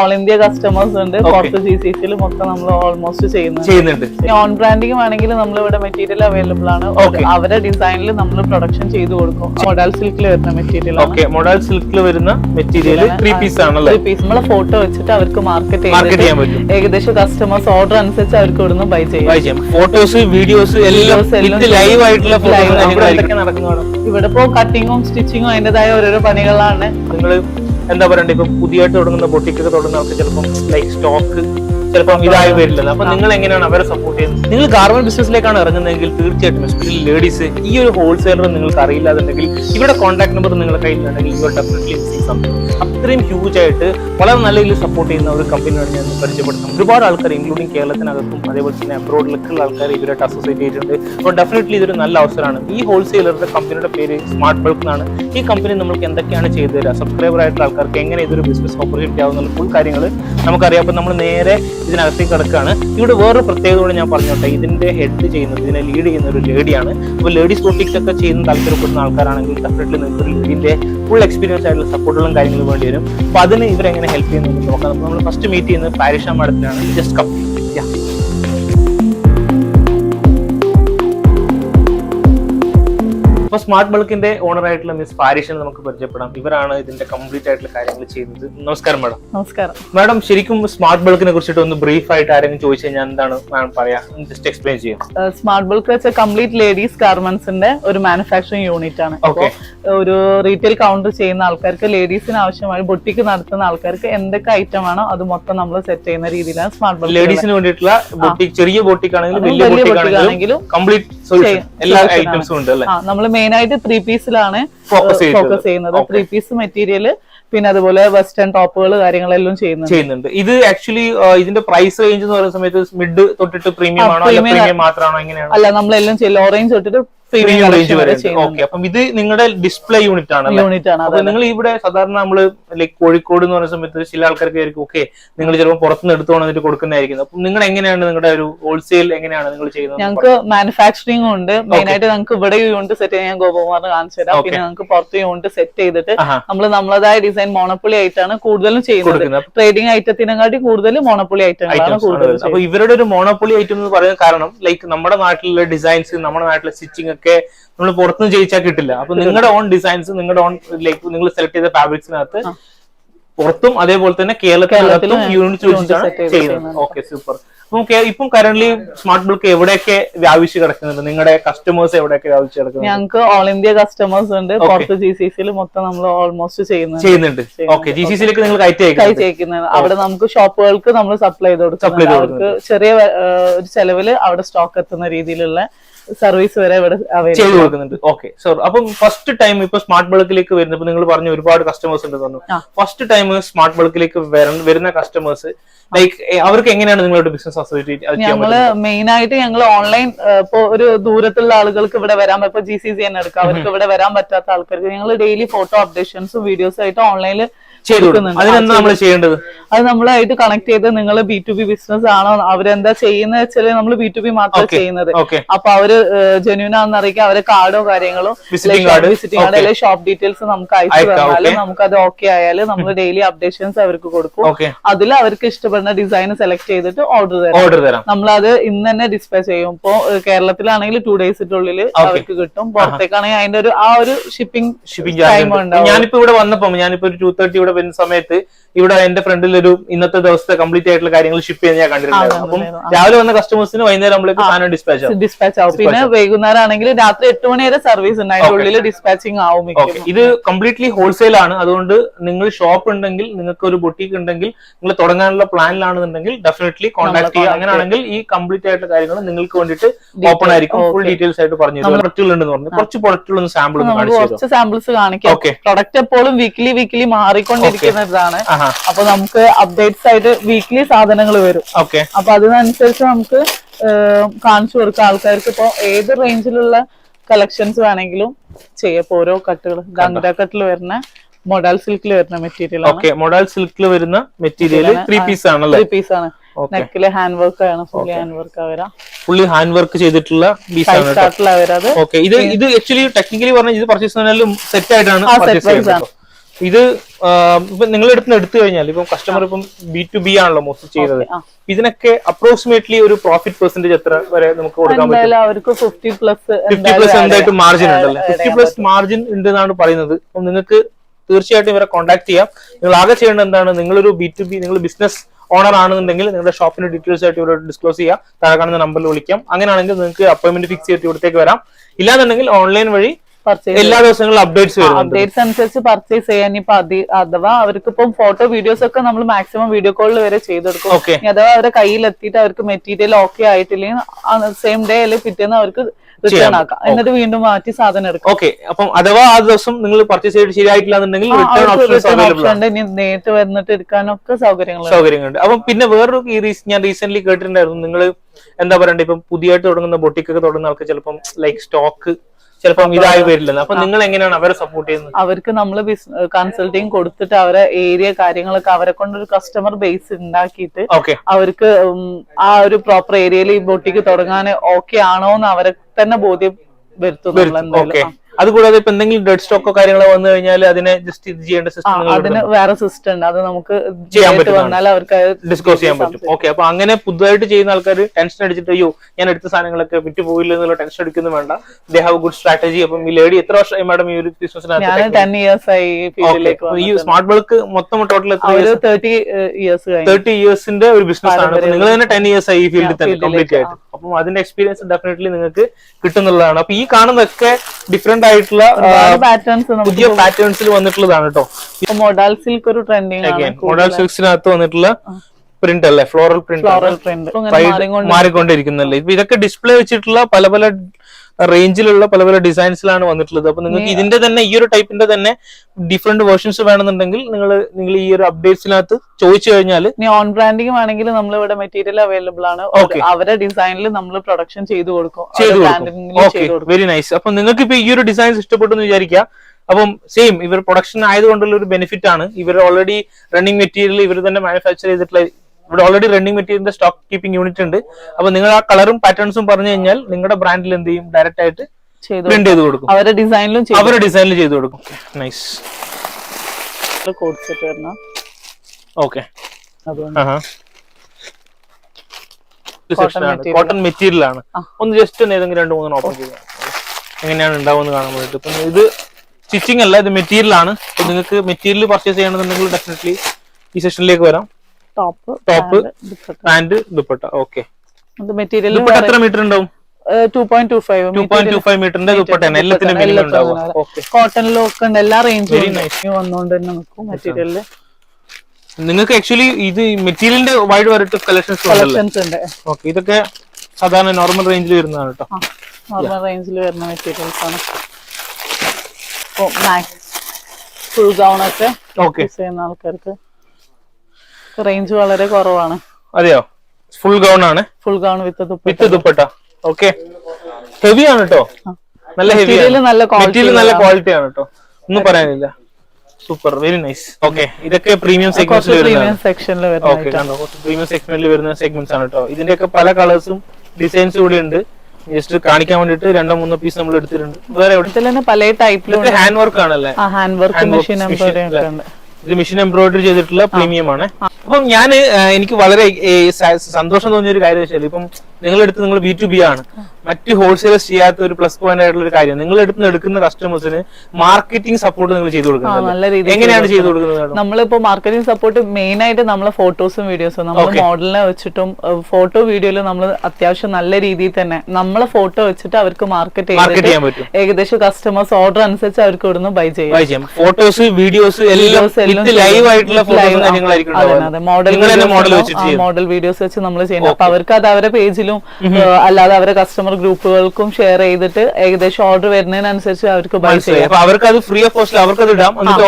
All India customers ഉണ്ട്. പുറത്ത് G C സിയിൽ മൊത്തം നമ്മൾ ഓൾമോസ്റ്റ് ചെയ്യുന്നുണ്ട്. ഓൺ ബ്രാൻഡിങ് ആണെങ്കിൽ നമ്മൾ ഇവിടെ മെറ്റീരിയൽ അവൈലബിൾ ആണ്. അവരുടെ ഡിസൈനിൽ നമ്മൾ പ്രൊഡക്ഷൻ ചെയ്തു കൊടുക്കും. മോഡൽ സിൽക്കിൽ വരുന്ന മെറ്റീരിയൽ ഓക്കെ മൊഡൽ സിൽക്കിൽ വരുന്ന മെറ്റീരിയൽ ത്രീ പീസ് ആണല്ലേ? പീസ് നമ്മളെ ഫോട്ടോ വെച്ചിട്ട് അവർക്ക് മാർക്കറ്റ് ചെയ്യാൻ പറ്റും. ഏകദേശം കസ്റ്റമേഴ്സ് ഓർഡർ അനുസരിച്ച് അവർക്ക് ഇവിടുന്ന് ബൈ ചെയ്യാം. ഫോട്ടോസ് വീഡിയോസ് എല്ലാം ലൈവ് ആയിട്ടുള്ള ഇവിടെ ഇപ്പോ കട്ടിങ്ങും സ്റ്റിച്ചിങ്ങും അതിന്റേതായ ഓരോരോ പണികളാണ്. നിങ്ങൾ എന്താ പറയണ്ടേ ഇപ്പൊ പുതിയതായിട്ട് തുടങ്ങുന്ന ബൊട്ടിക്കൊക്കെ തുടങ്ങുന്ന ആൾക്ക് ചിലപ്പം ലൈക്ക് സ്റ്റോക്ക് ചിലപ്പം ഇതായി വരില്ലല്ലോ. അപ്പൊ നിങ്ങൾ എങ്ങനെയാണ് അവരെ സപ്പോർട്ട് ചെയ്യുന്നത്? നിങ്ങൾ ഗാർമെന്റ് ബിസിനസ്സിലേക്കാണ് ഇറങ്ങുന്നതെങ്കിൽ തീർച്ചയായിട്ടും എസ്പെഷ്യലി ലേഡീസ് ഈ ഒരു ഹോൾസെയിലർ നിങ്ങൾക്ക് അറിയില്ലാന്നുണ്ടെങ്കിൽ ഇവരുടെ കോൺടാക്ട് നമ്പർ നിങ്ങളുടെ കയ്യിലുണ്ടെങ്കിൽ യു ഡെഫിനറ്റ്ലി മിസ്സിംഗ് സംതിങ് അത്രയും ഹ്യൂജ് ആയിട്ട് വളരെ നല്ല രീതിയിൽ സപ്പോർട്ട് ചെയ്യുന്ന ഒരു കമ്പനിയാണ് ഞാൻ പരിചയപ്പെടുത്തുന്നത് ഒരുപാട് ആൾക്കാർ ഇൻക്ലൂഡിങ് കേരളത്തിനകത്തും അതേപോലെ തന്നെ അബ്രോഡിലേക്കുള്ള ആൾക്കാർ ഇവരായിട്ട് അസോസിയേറ്റ് ചെയ്തിട്ടുണ്ട്. അപ്പോൾ ഡെഫിനറ്റ്ലി ഇതൊരു നല്ല അവസരമാണ്. ഈ ഹോൾസെയിലറുടെ കമ്പനിയുടെ പേര് സ്മാർട്ട് ബൾക്ക് എന്നാണ്. ഈ കമ്പനി നമുക്ക് എന്തൊക്കെയാണ് ചെയ്തു തരിക? സബ്സ്ക്രൈബർ ആയിട്ടുള്ള ആൾക്കാർക്ക് എങ്ങനെ ഇതൊരു ബിസിനസ് ഓപ്പർച്യൂണിറ്റി ആവുന്നുള്ള ഫുൾ കാര്യങ്ങൾ നമുക്കറിയാം. അപ്പോൾ നമ്മൾ നേരെ ഇതിനകത്തേക്ക് കിടക്കുകയാണ്. ഇവിടെ വേറൊരു പ്രത്യേകത കൂടെ ഞാൻ പറഞ്ഞോട്ടെ. ഇതിന്റെ ഹെഡ് ചെയ്യുന്നത് ഇതിനെ ലീഡ് ചെയ്യുന്ന ഒരു ലേഡിയാണ് അപ്പോൾ ലേഡീസ് ബോട്ടിക്സ് ഒക്കെ ചെയ്യുന്ന താല്പര്യപ്പെടുന്ന ആൾക്കാരാണെങ്കിൽ ഡെഫിനറ്റ്ലി നിങ്ങൾക്ക് ഒരു ലേഡിന്റെ ഫുൾ എക്സ്പീരിയൻസ് ആയിട്ടുള്ള സപ്പോർട്ടുകളും കാര്യങ്ങളും വേണ്ടി വരും. അപ്പോൾ അതിന് ഇവരെങ്ങനെ ഹെൽപ്പ് ചെയ്യുന്നു നോക്കാം. നമ്മൾ ഫസ്റ്റ് മീറ്റ് ചെയ്യുന്നത് പാരിഷ മാഡത്തിനാണ് ജസ്റ്റ് കം അപ്പൊ സ്മാർട്ട് ബൾക്കിന്റെ ഓണർ ആയിട്ടുള്ള മിസ് പാരിഷിനെ നമുക്ക് പരിചയപ്പെടാം. ഇവരാണ് ഇതിന്റെ കംപ്ലീറ്റ് ആയിട്ടുള്ള കാര്യങ്ങൾ ചെയ്യുന്നത്. നമസ്കാരം മാഡം. നമസ്കാരം. മാഡം ശരിക്കും സ്മാർട്ട് ബൾക്കിനെ കുറിച്ചിട്ട് ഒന്ന് ബ്രീഫ് ആയിട്ട് ആരെങ്കിലും ചോദിച്ചു കഴിഞ്ഞാൽ എന്താണ് മാഡം പറയാ? ജസ്റ്റ് എക്സ്പ്ലെയിൻ ചെയ്യാം. സ്മാർട്ട് ബൾക്ക് വെച്ച കംപ്ലീറ്റ് ലേഡീസ് ഗാർമെന്റ്സിന്റെ ഒരു മാനുഫാക്ചറിങ് യൂണിറ്റ് ആണ്. ഒരു റീറ്റെയിൽ കൗണ്ടർ ചെയ്യുന്ന ആൾക്കാർക്ക് ലേഡീസിന് ആവശ്യമായി ബൊട്ടിക്ക് നടത്തുന്ന ആൾക്കാർക്ക് എന്തൊക്കെ ഐറ്റം ആണോ അത് മൊത്തം നമ്മൾ സെറ്റ് ചെയ്യുന്ന രീതിയിലാണ് സ്മാർട്ട് ബൾക്ക് ലേഡീസിന് വേണ്ടിയിട്ടുള്ള ബൊട്ടിക് ചെറിയ ബൊട്ടിക് ആണെങ്കിലും വലിയ ബൊട്ടിക്ക് ബൊട്ടിക് ആണെങ്കിലും കംപ്ലീറ്റ്. എല്ലാ ഐറ്റംസും ഉണ്ട് അല്ലേ? നമ്മൾ മെയിൻ ആയിട്ട് ത്രീ പീസിലാണ് ഫോക്കസ് ചെയ്യുന്നത്. ത്രീ പീസ് മെറ്റീരിയൽ പിന്നെ അതുപോലെ വെസ്റ്റേൺ ടോപ്പുകൾ കാര്യങ്ങളെല്ലാം ചെയ്യുന്നുണ്ട്. ചെയ്യുന്നുണ്ട്. ഇത് ആക്ച്വലി ഇതിന്റെ പ്രൈസ് റേഞ്ച് എന്ന് പറയുന്ന സമയത്ത് മിഡ് തൊട്ടിട്ട് പ്രീമിയം ആണോ അല്ല പ്രീമിയം മാത്രമാണോ എങ്ങനെയാണ്? അല്ല നമ്മളെല്ലാം ചെയ്യില്ല ഓറേഞ്ച് തൊട്ടിട്ട് പ്രീമിയം റേഞ്ച് വരെ ഓക്കെ അപ്പം ഇത് നിങ്ങളുടെ ഡിസ്പ്ലേ യൂണിറ്റ് ആണ് അപ്പൊ നിങ്ങൾ ഇവിടെ സാധാരണ നമ്മൾ ലൈക് കോഴിക്കോട് എന്ന് പറയുന്ന സമയത്ത് ചില ആൾക്കാർക്ക് ആയിരിക്കും ഓക്കെ നിങ്ങൾ ചിലപ്പോൾ പുറത്തുനിന്ന് എടുത്തു വന്നിട്ട് കൊടുക്കുന്നതായിരിക്കും. അപ്പം നിങ്ങൾ എങ്ങനെയാണ് നിങ്ങളുടെ ഒരു ഹോൾസെയിൽ എങ്ങനെയാണ് നിങ്ങൾ ചെയ്യുന്നത്? ഞങ്ങൾക്ക് മാനുഫാക്ചറിംഗ് ഉണ്ട്. മെയിൻ ആയിട്ട് ഞങ്ങൾക്ക് ഇവിടെ യൂണിറ്റ് സെറ്റ് ചെയ്യാൻ ഗോപകുമാറിന് കാണിച്ചു തരാം. പിന്നെ ഞങ്ങൾക്ക് പുറത്ത് യൂണിറ്റ് സെറ്റ് ചെയ്തിട്ട് നമ്മൾ നമ്മളതായ ഡിസൈൻ മോണപ്പൊളി ആയിട്ടാണ് കൂടുതലും ചെയ്യുന്നത്. ട്രേഡിംഗ് ഐറ്റത്തിനെക്കാട്ടി കൂടുതൽ മോണപ്പൊളി ഐറ്റങ്ങളാണ് ആണ് കൂടുതൽ വരുന്നത്. അപ്പൊ ഇവരുടെ ഒരു മോണപ്പുളി ഐറ്റം എന്ന് പറയുന്ന കാരണം ലൈക്ക് നമ്മുടെ നാട്ടിലുള്ള ഡിസൈൻസ് നമ്മുടെ നാട്ടിലെ സ്റ്റിച്ചിങ് ഒക്കെ നമ്മൾ പുറത്തുനിന്ന് ജയിച്ചാൽ കിട്ടില്ല. അപ്പൊ നിങ്ങളുടെ ഓൺ ഡിസൈൻസ് നിങ്ങളുടെ ഓൺ ലൈക്ക് നിങ്ങൾ സെലക്ട് ചെയ്ത ഫാബ്രിക്സിനകത്ത്. പുറത്തും അതേപോലെ തന്നെ കേരളത്തിലും യൂണിറ്റ് വെച്ചിട്ടാണ് ചെയ്യുന്നത്. ഓക്കെ സൂപ്പർ അപ്പം ഇപ്പം കറന്റ് സ്മാർട്ട് ബുക്ക് എവിടെയൊക്കെ വ്യാപിച്ച് കിടക്കുന്നുണ്ട്? നിങ്ങളുടെ കസ്റ്റമേഴ്സ് എവിടെയൊക്കെ വ്യാപിച്ച് കിടക്കുന്നുണ്ട്? ഞങ്ങൾക്ക് ഓൾ ഇന്ത്യ കസ്റ്റമേഴ്സ് ഉണ്ട്. പുറത്ത് ജി സി സിയിൽ മൊത്തം നമ്മൾ ഓൾമോസ്റ്റ് ചെയ്യുന്നുണ്ട്. ചെയ്യുന്നുണ്ട്. ഓക്കെ ജി സി സിയിലേക്ക് നിങ്ങൾ കയറ്റി അയക്കുന്നത് അവിടെ നമുക്ക് ഷോപ്പുകൾക്ക് നമ്മൾ സപ്ലൈ ചെയ്ത് കൊടുക്കും ചെറിയ ഒരു ചെലവിൽ അവിടെ സ്റ്റോക്ക് എത്തുന്ന രീതിയിലുള്ള സർവീസ് വരെ ഇവിടെ ചെയ്തു കൊടുക്കുന്നുണ്ട്. ഓക്കെ സോ അപ്പം ഫസ്റ്റ് ടൈം ഇപ്പൊ സ്മാർട്ട് ബൾക്കിലേക്ക് വരുന്നപ്പോ നിങ്ങൾ പറഞ്ഞു ഒരുപാട് കസ്റ്റമേഴ്സ് ഉണ്ട് തോന്നുന്നു ഫസ്റ്റ് ടൈം സ്മാർട്ട് ബൾക്കിലേക്ക് വരുന്ന കസ്റ്റമേഴ്സ് ലൈക്ക് അവർക്ക് എങ്ങനെയാണ് നിങ്ങളുടെ ബിസിനസ് അസോസിയേറ്റ് ഞങ്ങൾ മെയിൻ ആയിട്ട് ഞങ്ങൾ ഓൺലൈൻ ഇപ്പൊ ഒരു ദൂരത്തുള്ള ആളുകൾക്ക് ഇവിടെ വരാൻ ഇപ്പൊ ജി സി സി തന്നെ എടുക്കാം. അവർക്ക് ഇവിടെ വരാൻ പറ്റാത്ത ആൾക്കാർക്ക് ഞങ്ങൾ ഡെയിലി ഫോട്ടോ അപ്ഡേഷൻസും വീഡിയോസും ആയിട്ട് ഓൺലൈനിൽ ചെയ്തു. അതിനെന്താ നമ്മൾ ചെയ്യേണ്ടത്? അത് നമ്മളായിട്ട് കണക്ട് ചെയ്ത് നിങ്ങൾ ബി ടു ബി ബിസിനസ് ആണോ? അവരെന്താ ചെയ്യുന്നത് വെച്ചാൽ നമ്മൾ ബി ടു ബി മാത്രമേ. ചെയ്യുന്നത്. അപ്പൊ അവർ ജെന്യൂൻ ആണെന്ന് അറിയിക്കാൻ അവരെ കാർഡോ കാര്യങ്ങളോ വിസിറ്റിംഗ് കാർഡ് അല്ലെങ്കിൽ ഷോപ്പ് ഡീറ്റെയിൽസ് നമുക്ക് അയച്ചു തന്നാലും നമുക്ക് അത് ഓക്കെ ആയാലും നമ്മൾ ഡെയിലി അപ്ഡേഷൻസ് അവർക്ക് കൊടുക്കും. അതിൽ അവർക്ക് ഇഷ്ടപ്പെടുന്ന ഡിസൈൻ സെലക്ട് ചെയ്തിട്ട് ഓർഡർ തരാം. ഓർഡർ തരാം. നമ്മളത് ഇന്ന് തന്നെ ഡിസ്പാച്ച് ചെയ്യും. ഇപ്പൊ കേരളത്തിലാണെങ്കിൽ ടു ഡേയ്സിനുള്ളിൽ അവർക്ക് കിട്ടും. പുറത്തേക്കാണെങ്കിൽ അതിന്റെ ഒരു ആ ഒരു ഷിപ്പിംഗ് ഷിപ്പിംഗ് ടൈം ഉണ്ടാവും. ഞാനിപ്പോ ഇവിടെ വന്നപ്പോ ഞാനിപ്പോ ഒരു ടു തേർട്ടി ഇവിടെ വരുന്ന സമയത്ത് ഇവിടെ എന്റെ ഫ്രണ്ടിൽ ഒരു ഇന്നത്തെ ദിവസത്തെ കംപ്ലീറ്റ് ആയിട്ടുള്ള കാര്യങ്ങൾ ഷിപ്പ് ചെയ്യാൻ ഞാൻ കണ്ടിട്ടുണ്ടായിരുന്നു. അപ്പം. രാവിലെ വന്ന കസ്റ്റമേഴ്സിന് വൈകുന്നേരം നമ്മളേക്ക് സാധനം ഡിസ്പാച്ച് ആവും. ഡിസ്പാച്ച് ആവും. പിന്നെ വൈകുന്നേരം ആണെങ്കിൽ രാത്രി എട്ട് മണി വരെ സർവീസ് ഉണ്ട്. അതിന്റെ ഉള്ളിൽ ഡിസ്പാച്ചിങ് ആവും ഇത് കംപ്ലീറ്റ്ലി ഹോൾസെയിൽ ആണ്. അതുകൊണ്ട് നിങ്ങൾ ഷോപ്പ് ഉണ്ടെങ്കിൽ നിങ്ങൾക്ക് ഒരു ബൊട്ടീക്ക് ഉണ്ടെങ്കിൽ നിങ്ങൾ തുടങ്ങാനുള്ള പ്ലാനിലാണെന്നുണ്ടെങ്കിൽ ഡെഫിനറ്റ്ലി കോൺടാക്ട് ചെയ്യുക. അങ്ങനെയാണെങ്കിൽ ഈ കംപ്ലീറ്റ് ആയിട്ടുള്ള കാര്യങ്ങൾ നിങ്ങൾക്ക് വേണ്ടിയിട്ട് ഓപ്പൺ ആയിരിക്കും. ഫുൾ. ഡീറ്റെയിൽസ് ആയിട്ട് പറഞ്ഞു പ്രൊഡക്റ്റുകൾ ഉണ്ടെന്ന് പറഞ്ഞു. കുറച്ച് പ്രൊഡക്റ്റുകൾ സാമ്പിൾ കുറച്ച് സാമ്പിൾസ് കാണിക്കാം. പ്രൊഡക്റ്റ് എപ്പോഴും വീക്ക്ലി വീക്ക്ലി മാറിക്കൊണ്ടിരിക്കുന്നതാണ് ആഹാ. അപ്പൊ നമുക്ക് അപ്ഡേറ്റ്സ് ആയിട്ട് വീക്ക്ലി സാധനങ്ങൾ വരും. ഓക്കെ അപ്പൊ അതിനനുസരിച്ച് നമുക്ക് കാണിച്ചു കൊടുക്കാം. ആൾക്കാർക്ക് ഇപ്പൊ ഏത് റേഞ്ചിലുള്ള കളക്ഷൻസ് വേണമെങ്കിലും ചെയ്യാം. ഇപ്പൊ ഓരോ കട്ടുകൾ. ഗംഗ കട്ടിൽ വരുന്ന മൊഡാൽ സിൽക്കിൽ വരുന്ന മെറ്റീരിയൽ ആണ്. ഓക്കെ മൊഡാൽ സിൽക്കിൽ വരുന്ന മെറ്റീരിയൽ ത്രീ പീസ് ആണല്ലേ? ത്രീ പീസ് ആണ്. നെക്കിൽ ഹാൻഡ് വർക്ക് ആണ്. ഫുള്ളി ഹാൻഡ് വർക്ക് വരാം. ഫുള്ളി ഹാൻഡ് വർക്ക് ചെയ്തിട്ടുള്ള പീസ് ആണ് ഇത് ഇത് ആക്ച്വലി ടെക്നിക്കലി പറഞ്ഞാൽ ഇത് പർച്ചേസ് സെറ്റ് ആയിട്ടാണ് പർച്ചേസ് ചെയ്യുന്നത് ഇത് ഇപ്പൊ നിങ്ങൾ എടുത്ത് എടുത്തു കഴിഞ്ഞാൽ ഇപ്പം കസ്റ്റമർ ഇപ്പം ബി ടു ബി ആണല്ലോ മോസ്റ്റ് ചെയ്തത്. ഇതിനൊക്കെ അപ്രോക്സിമേറ്റ്ലി ഒരു പ്രോഫിറ്റ് പെർസെന്റേജ് എത്ര വരെ നമുക്ക് കൊടുക്കാൻ പറ്റും? അവർക്ക് ഫിഫ്റ്റി പ്ലസ് ഫിഫ്റ്റി പ്ലസ് എന്തായിട്ട് മാർജിൻ ഉണ്ടല്ലേ? ഫിഫ്റ്റി പ്ലസ് മാർജിൻ ഉണ്ട് എന്നാണ് പറയുന്നത്. അപ്പം നിങ്ങൾക്ക് തീർച്ചയായിട്ടും ഇവരെ കോൺടാക്ട് ചെയ്യാം. നിങ്ങൾ ആകെ ചെയ്യേണ്ടത് എന്താണ്? നിങ്ങളൊരു ബി ടു ബി നിങ്ങൾ ബിസിനസ് ഓണർ ആണെന്നുണ്ടെങ്കിൽ നിങ്ങളുടെ ഷോപ്പിന്റെ ഡീറ്റെയിൽസ് ആയിട്ട് ഇവരോട് ഡിസ്ക്ലോസ് ചെയ്യാം. താഴെ കാണുന്ന നമ്പറിൽ വിളിക്കാം. അങ്ങനെയാണെങ്കിൽ നിങ്ങൾക്ക് അപ്പോയിന്റ്മെന്റ് ഫിക്സ് ചെയ്തിട്ട് ഇവിടത്തേക്ക് വരാം. ഇല്ലാന്നുണ്ടെങ്കിൽ ഓൺലൈൻ വഴി പർച്ചേസ് എല്ലാ ദിവസങ്ങളിലും അപ്ഡേറ്റ്സ് അപ്ഡേറ്റ്സ് അനുസരിച്ച് പർച്ചേസ് ചെയ്യാൻ ഇപ്പൊ അഥവാ അവർക്ക് ഇപ്പം ഫോട്ടോ വീഡിയോസ് ഒക്കെ നമ്മൾ മാക്സിമം വീഡിയോ കോളിൽ വരെ ചെയ്തെടുക്കും. കൊടുക്കും അഥവാ അവരുടെ കയ്യിൽ എത്തിയിട്ട് അവർക്ക് മെറ്റീരിയൽ ഓക്കെ ആയിട്ടില്ലെങ്കിൽ സെയിം ഡേ അല്ലെങ്കിൽ പിറ്റേന്ന് അവർക്ക് റിട്ടേൺ ആക്കാം. എന്നിട്ട് വീണ്ടും മാറ്റി സാധനം എടുക്കും. ഓക്കെ അപ്പം അഥവാ ആ ദിവസം നിങ്ങൾ പർച്ചേസ് ചെയ്ത് ശരിയായിട്ടില്ല എന്നുണ്ടെങ്കിൽ റിട്ടേൺ ഓപ്ഷൻ ഇനി നേരിട്ട് വന്നിട്ട് എടുക്കാനൊക്കെ സൗകര്യങ്ങൾ സൗകര്യങ്ങളുണ്ട്. അപ്പം പിന്നെ വേറൊരു ഞാൻ റീസെന്റ് കേട്ടിട്ടുണ്ടായിരുന്നു. നിങ്ങൾ എന്താ പറയണ്ടേ? ഇപ്പം പുതിയതായിട്ട് തുടങ്ങുന്ന ബൊട്ടിക്കൊക്കെ തുടങ്ങുന്ന ആൾക്ക് ചിലപ്പം ലൈക്ക് സ്റ്റോക്ക് ചിലപ്പം ഇതായി വരില്ല അപ്പൊ നിങ്ങൾ എങ്ങനെയാണ് അവരെ സപ്പോർട്ട് ചെയ്യുന്നത്? അവർക്ക് നമ്മൾ കൺസൾട്ടിങ് കൊടുത്തിട്ട് അവരെ ഏരിയ കാര്യങ്ങളൊക്കെ അവരെ കൊണ്ടൊരു കസ്റ്റമർ ബേസ് ഉണ്ടാക്കിയിട്ട് അവർക്ക് ആ ഒരു പ്രോപ്പർ ഏരിയയിൽ ഈ ബൊട്ടിക്ക് തുടങ്ങാൻ ഓക്കെ ആണോ എന്ന് അവരെ തന്നെ ബോധ്യം വരുത്തും. ഓക്കെ എന്തായാലും. അതുകൂടാതെ ഇപ്പൊ എന്തെങ്കിലും ഡെഡ് സ്റ്റോക്കോ കാര്യങ്ങളോ വന്നു കഴിഞ്ഞാൽ അതിനെ ജസ്റ്റ് ഇത് ചെയ്യേണ്ട സിസ്റ്റം അതിന് വേറെ സിസ്റ്റം ഉണ്ട്. അത് നമുക്ക് ചെയ്യാൻ പറ്റും അവർക്ക് ഡിസ്കോസ് ചെയ്യാൻ പറ്റും. ഓക്കെ അപ്പൊ അങ്ങനെ പുതുതായിട്ട് ചെയ്യുന്ന ആൾക്കാർ ടെൻഷൻ അടിച്ചിട്ട് അയ്യോ ഞാൻ എടുത്ത സാധനങ്ങളൊക്കെ വിറ്റ് പോയില്ല എന്നുള്ള ടെൻഷൻ അടിക്കുന്നു വേണ്ട. ദേ ഹാവ് ഗുഡ് സ്ട്രാറ്റജി അപ്പം ഈ ലേഡി എത്ര വർഷം മാഡം ഈ ഒരു ബിസിനസ്സിനകത്ത് ഈ സ്മാർട്ട് ബൾക്ക് മൊത്തം ടോട്ടൽ എത്ര തേർട്ടി ഇയേഴ്സ് തേർട്ടി ഇയേഴ്സിന്റെ ഒരു ബിസിനസ് ആണ്. നിങ്ങൾ തന്നെ ടെൻ ഇയേഴ്സ് ആയി ഈ ഫീൽഡിൽ തന്നെ കംപ്ലീറ്റ് ആയിട്ട്. അപ്പം അതിന്റെ എക്സ്പീരിയൻസ് ഡെഫിനറ്റ്ലി നിങ്ങൾക്ക് കിട്ടുന്നുള്ളതാണ്. അപ്പൊ ഈ കാണുന്നതൊക്കെ ഡിഫറെന്റ് ആയിട്ടുള്ള പുതിയ പാറ്റേൺസിൽ വന്നിട്ടുള്ളതാണ് കേട്ടോ മോഡൽ സിൽക്ക് ഒരു ട്രെൻഡിങ് മോഡൽ സിൽക്സിനകത്ത് വന്നിട്ടുള്ള പ്രിന്റ് അല്ലേ? ഫ്ലോറൽ പ്രിന്റ് മാറിക്കൊണ്ടിരിക്കുന്നല്ലേ ഇപ്പൊ ഇതൊക്കെ ഡിസ്പ്ലേ വെച്ചിട്ടുള്ള പല പല റേഞ്ചിലുള്ള പല പല ഡിസൈൻസിലാണ് വന്നിട്ടുള്ളത്. അപ്പൊ നിങ്ങൾക്ക് ഇതിന്റെ തന്നെ ഈ ഒരു ടൈപ്പിന്റെ തന്നെ ഡിഫറെന്റ് വേർഷൻസ് വേണമെന്നുണ്ടെങ്കിൽ നിങ്ങൾ നിങ്ങൾ ഈ ഒരു അപ്ഡേറ്റ്സിനകത്ത് ചോദിച്ചു കഴിഞ്ഞാൽ ഓൺ ബ്രാൻഡിംഗ് ആണെങ്കിൽ നമ്മൾ ഇവിടെ മെറ്റീരിയൽ അവൈലബിൾ ആണ്. അവരുടെ ഡിസൈനിൽ നമ്മൾ പ്രൊഡക്ഷൻ ചെയ്തു കൊടുക്കും. ചെയ്തു വെരി നൈസ് അപ്പൊ നിങ്ങൾക്ക് ഇപ്പൊ ഈ ഒരു ഡിസൈൻസ് ഇഷ്ടപ്പെട്ടു എന്ന് വിചാരിക്കുക. അപ്പം സെയിം ഇവർ പ്രൊഡക്ഷൻ ആയതുകൊണ്ടുള്ള ഒരു ബെനിഫിറ്റ് ആണ്. ഇവർ ഓൾറെഡി റണ്ണിങ് മെറ്റീരിയൽ ഇവർ തന്നെ മാനുഫാക്ചർ ചെയ്തിട്ടുള്ള ഇവിടെ ഓൾറെഡി റണ്ണിങ് മെറ്റീരിയലിന്റെ സ്റ്റോക്ക് കീപ്പിംഗ് യൂണിറ്റ് ഉണ്ട്. അപ്പൊ നിങ്ങൾ ആ കളറും പാറ്റേൺസും പറഞ്ഞു കഴിഞ്ഞാൽ നിങ്ങളുടെ ബ്രാൻഡിൽ എന്ത് ചെയ്യും? ഡയറക്റ്റ് ആയിട്ട് പ്രിന്റ് ചെയ്ത് കൊടുക്കും. അവരുടെ ഡിസൈനിലും അവരുടെ ഡിസൈനിലും ചെയ്ത് കൊടുക്കും. നൈസ് കൊടുത്തിട്ട് വരണം ഓക്കെ അതുകൊണ്ട് material. കോട്ടൺ മെറ്റീരിയൽ ആണ്. ഒന്ന് ജസ്റ്റ് ഏതെങ്കിലും രണ്ട് മൂന്ന് ഓപ്പൺ ചെയ്ത് എങ്ങനെയാണ് ഉണ്ടാവുമെന്ന് കാണാൻ വേണ്ടിട്ട് ഇപ്പം ഇത് സ്റ്റിച്ചിങ് അല്ല ഇത് മെറ്റീരിയൽ ആണ്. നിങ്ങൾക്ക് മെറ്റീരിയൽ പർച്ചേസ് ചെയ്യണമെന്നുണ്ടെങ്കിൽ ഡെഫിനറ്റ്ലി ഈ സെഷനിലേക്ക് വരാം. Top top pant dupatta okay material എത്ര മീറ്റർ ഉണ്ടാവും? കോട്ടണിലും ഒക്കെ ഉണ്ട്. എല്ലാ വന്നുകൊണ്ട് തന്നെ മെറ്റീരിയലിൽ നിങ്ങൾക്ക് ആക്ച്വലി ഇത് മെറ്റീരിയലിന്റെ വൈഡ് വെറൈറ്റി കളക്ഷൻസ് കളക്ഷൻസ് ഉണ്ട്. ഓക്കെ ഇതൊക്കെ സാധാരണ നോർമൽ റേഞ്ചിൽ വരുന്നതാണ് കേട്ടോ. നോർമൽ റേഞ്ചിൽ വരുന്ന മെറ്റീരിയൽസ് ആണ്. ഫുൾ ഗൗൺ ഒക്കെ യൂസ് ചെയ്യുന്ന ആൾക്കാർക്ക് റേഞ്ച് വളരെ കുറവാണ്. അതെയോ? ഫുൾ ഗൗൺ ആണ്? Full gown with with dupatta. Okay heavy ആണ് കേട്ടോ നല്ല ഹെവി നല്ല ക്വാളിറ്റി മെറ്റീരിയൽ നല്ല ക്വാളിറ്റി ആണ് കേട്ടോ ഒന്നും പറയാനില്ല. സൂപ്പർ വെരി നൈസ് ഓക്കെ ഇതൊക്കെ പ്രീമിയം സെഗ്മെന്റ്സിൽ പ്രീമിയം സെക്ഷനിൽ വരുന്ന സെഗ്മെന്റ്സ് ആണ് കേട്ടോ ഇതിന്റെയൊക്കെ പല കളേഴ്സും ഡിസൈൻസ് കൂടി ഉണ്ട്. ജസ്റ്റ് കാണിക്കാൻ വേണ്ടിട്ട് രണ്ടോ മൂന്നോ പീസ് നമ്മൾ എടുത്തിട്ടുണ്ട്. വേറെ പല ടൈപ്പിലും ഹാൻഡ് വർക്ക് ആണല്ലേ? Hand work machine embroidery? ഇത് മെഷീൻ എംബ്രോയിഡറി ചെയ്തിട്ടുള്ള പ്രീമിയം ആണ്. അപ്പം ഞാൻ എനിക്ക് വളരെ സന്തോഷം തോന്നിയ ഒരു കാര്യം വെച്ചാൽ ഇപ്പം നിങ്ങളെടുത്ത് നിങ്ങൾ ബി ടു ബി ആണ്. മറ്റ് ഹോൾസെയിലേഴ്സ് ചെയ്യാത്ത ഒരു പ്ലസ് പോയിന്റ് ആയിട്ടുള്ള ഒരു കാര്യം. നിങ്ങൾ എടുത്ത് എടുക്കുന്ന കസ്റ്റമേഴ്സിന് മാർക്കറ്റിംഗ് സപ്പോർട്ട് നിങ്ങൾ ചെയ്തു കൊടുക്കുന്നത് എങ്ങനെയാണ് ചെയ്തു കൊടുക്കുന്നത്? നമ്മളിപ്പോ മാർക്കറ്റിംഗ് സപ്പോർട്ട് മെയിൻ ആയിട്ട് നമ്മളെ ഫോട്ടോസും വീഡിയോസും നമ്മൾ മോഡലിനെ വെച്ചിട്ടും ഫോട്ടോ വീഡിയോയിൽ നമ്മൾ അത്യാവശ്യം നല്ല രീതിയിൽ തന്നെ നമ്മളെ ഫോട്ടോ വെച്ചിട്ട് അവർക്ക് മാർക്കറ്റ് ചെയ്യാൻ പറ്റും. ഏകദേശം കസ്റ്റമേഴ്സ് ഓർഡർ അനുസരിച്ച് അവർക്ക് ഇവിടുന്ന് ബൈ ചെയ്യാം. ഫോട്ടോസ് വീഡിയോസ് എല്ലാം ലൈവ്. ആയിട്ടുള്ള അതെ, മോഡൽ മോഡൽ വീഡിയോസ് വെച്ച് നമ്മൾ ചെയ്യുന്നത്. അപ്പൊ അവർക്ക് അത് അവരുടെ പേജിലും അല്ലാതെ അവരുടെ കസ്റ്റമർ ഗ്രൂപ്പുകൾക്കും ഷെയർ ചെയ്തിട്ട് ഏകദേശം ഓർഡർ വരുന്നതിനനുസരിച്ച് അവർക്ക് ബൈ ചെയ്യാം. അപ്പൊ അവർക്ക് അത് ഫ്രീ ഓഫ് കോസ്റ്റ് അവർക്ക് അത് ഇടാം. നിങ്ങൾക്ക്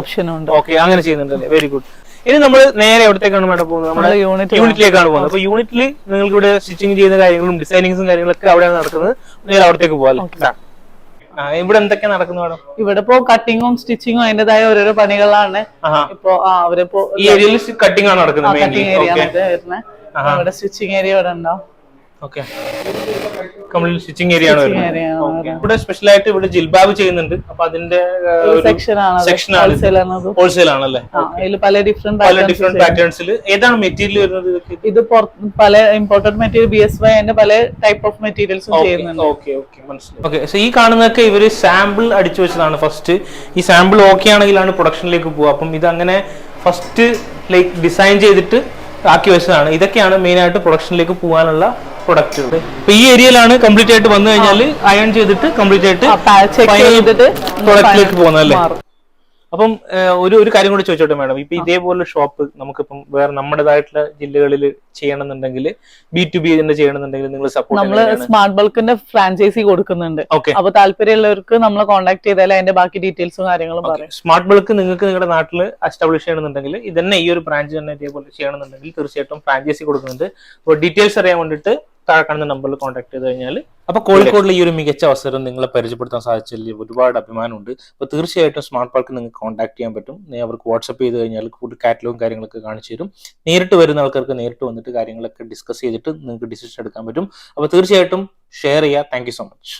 ഓപ്ഷൻ ഉണ്ട്. അങ്ങനെ ചെയ്യുന്നുണ്ടല്ലേ വെരി ഗുഡ് ഇനി നമ്മൾ നേരെ എവിടത്തേക്കാണ് മേഡം പോകുന്നത്? നമ്മുടെ യൂണിറ്റിലേക്കാണ് പോകുന്നത്. അപ്പൊ യൂണിറ്റിൽ നിങ്ങൾക്ക് ഇവിടെ സ്റ്റിച്ചിങ് ചെയ്യുന്ന കാര്യങ്ങളും ഡിസൈനിങ്സും കാര്യങ്ങളൊക്കെ അവിടെയാണ് നടക്കുന്നത്. നേരെ അവിടത്തേക്ക് പോകാം ഇവിടെ എന്തൊക്കെ നടക്കുന്നു മാഡം? ഇവിടെ ഇപ്പോ കട്ടിങ്ങും സ്റ്റിച്ചിങ്ങും അതിന്റേതായ ഓരോരോ പണികളാണ്. ഇപ്പോ അവരിപ്പോ ഈ ഏരിയയിൽ കട്ടിംഗ് ആണ് നടക്കുന്നത് കട്ടിങ് ഏരിയ ഇവിടെ സ്റ്റിച്ചിങ് ഏരിയ ഇവിടെ ഉണ്ടാവും ഓക്കെ. കംപ്ലീറ്റ് സ്റ്റിച്ചിങ് ഏരിയ ആണ് വരുന്നത്. ഇവിടെ സ്പെഷ്യൽ ആയിട്ട് ഇവിടെ ജിൽബാബ് ചെയ്യുന്നുണ്ട്. അപ്പൊ അതിന്റെ സെക്ഷൻ ആണ് ഹോൾസെയിൽ ആണ് ആണല്ലേ? പല ഡിഫറെന്റ് പല ഡിഫറെന്റ് പാറ്റേൺസിൽ ഏതാണ് മെറ്റീരിയൽ വരുന്നത് ഇത് പല important material B S Y അതിന്റെ പല ടൈപ്പ് ഓഫ് മെറ്റീരിയൽസ് ചെയ്യുന്നുണ്ട്. Okay okay. മനസ്സിലായി. ഓക്കെ സോ ഈ കാണുന്നതൊക്കെ ഇവർ സാമ്പിൾ അടിച്ചു വെച്ചതാണ് ഫസ്റ്റ് ഈ സാമ്പിൾ ഓക്കെ ആണെങ്കിലാണ് പ്രൊഡക്ഷനിലേക്ക് പോവുക. അപ്പം ഇത് അങ്ങനെ ഫസ്റ്റ് ലൈക്ക് ഡിസൈൻ ചെയ്തിട്ട് ആക്കി വെച്ചതാണ്. ഇതൊക്കെയാണ് മെയിൻ ആയിട്ട് പ്രൊഡക്ഷനിലേക്ക് പോകാനുള്ള പ്രൊഡക്റ്റുകൾ ഇപ്പൊ ഈ ഏരിയയിലാണ് കംപ്ലീറ്റ് ആയിട്ട് വന്നു കഴിഞ്ഞാൽ അയൺ ചെയ്തിട്ട് കംപ്ലീറ്റ് ആയിട്ട് പ്രൊഡക്റ്റിലേക്ക് പോകുന്നതല്ലേ അല്ലേ? അപ്പം ഒരു ഒരു കാര്യം കൂടി ചോദിച്ചോട്ടെ മാഡം. ഇപ്പൊ ഇതേപോലെ ഷോപ്പ് നമുക്കിപ്പം വേറെ നമ്മുടേതായിട്ടുള്ള ജില്ലകളിൽ ചെയ്യണമെന്നുണ്ടെങ്കിൽ ബി ടു ബി തന്നെ ചെയ്യണമെന്നുണ്ടെങ്കിൽ നിങ്ങൾ സപ്പോർട്ട് നമ്മൾ സ്മാർട്ട് ബൾക്കിന്റെ ഫ്രാഞ്ചൈസി കൊടുക്കുന്നുണ്ട്. ഓക്കെ അപ്പൊ താല്പര്യമുള്ളവർക്ക് നമ്മളെ കോൺടാക്ട് ചെയ്താൽ അതിന്റെ ബാക്കി ഡീറ്റെയിൽസും കാര്യങ്ങളും പറയാം. സ്മാർട്ട് ബൾക്ക് നിങ്ങൾക്ക് നിങ്ങളുടെ നാട്ടിൽ എസ്റ്റാബ്ലിഷ് ചെയ്യണമെന്നുണ്ടെങ്കിൽ ഇതന്നെ ഈ ഒരു ബ്രാഞ്ച് തന്നെ ഇതേപോലെ ചെയ്യണമെന്നുണ്ടെങ്കിൽ തീർച്ചയായിട്ടും ഫ്രാഞ്ചൈസി കൊടുക്കുന്നുണ്ട്. അപ്പോൾ ഡീറ്റെയിൽസ് അറിയാൻ വേണ്ടിയിട്ട് താഴെ കാണുന്ന നമ്പറിൽ കോൺടാക്ട് ചെയ്ത് കഴിഞ്ഞാൽ അപ്പൊ കോഴിക്കോടിലെ ഈ ഒരു മികച്ച അവസരം നിങ്ങളെ പരിചയപ്പെടുത്താൻ സാധിച്ചതിൽ ഒരുപാട് അഭിമാനമുണ്ട്. അപ്പോൾ തീർച്ചയായിട്ടും സ്മാർട്ട് പാർക്ക് നിങ്ങൾക്ക് കോൺടാക്ട് ചെയ്യാൻ പറ്റും. അവർക്ക് വാട്സപ്പ് ചെയ്ത് കഴിഞ്ഞാൽ കൂടുതൽ കാറ്റലോഗും കാര്യങ്ങളൊക്കെ കാണിച്ചു തരും. നേരിട്ട് വരുന്ന ആൾക്കാർക്ക് നേരിട്ട് വന്നിട്ട് കാര്യങ്ങളൊക്കെ ഡിസ്കസ് ചെയ്തിട്ട് നിങ്ങൾക്ക് ഡിസിഷൻ എടുക്കാൻ പറ്റും. അപ്പോൾ തീർച്ചയായിട്ടും ഷെയർ ചെയ്യുക താങ്ക് സോ മച്ച്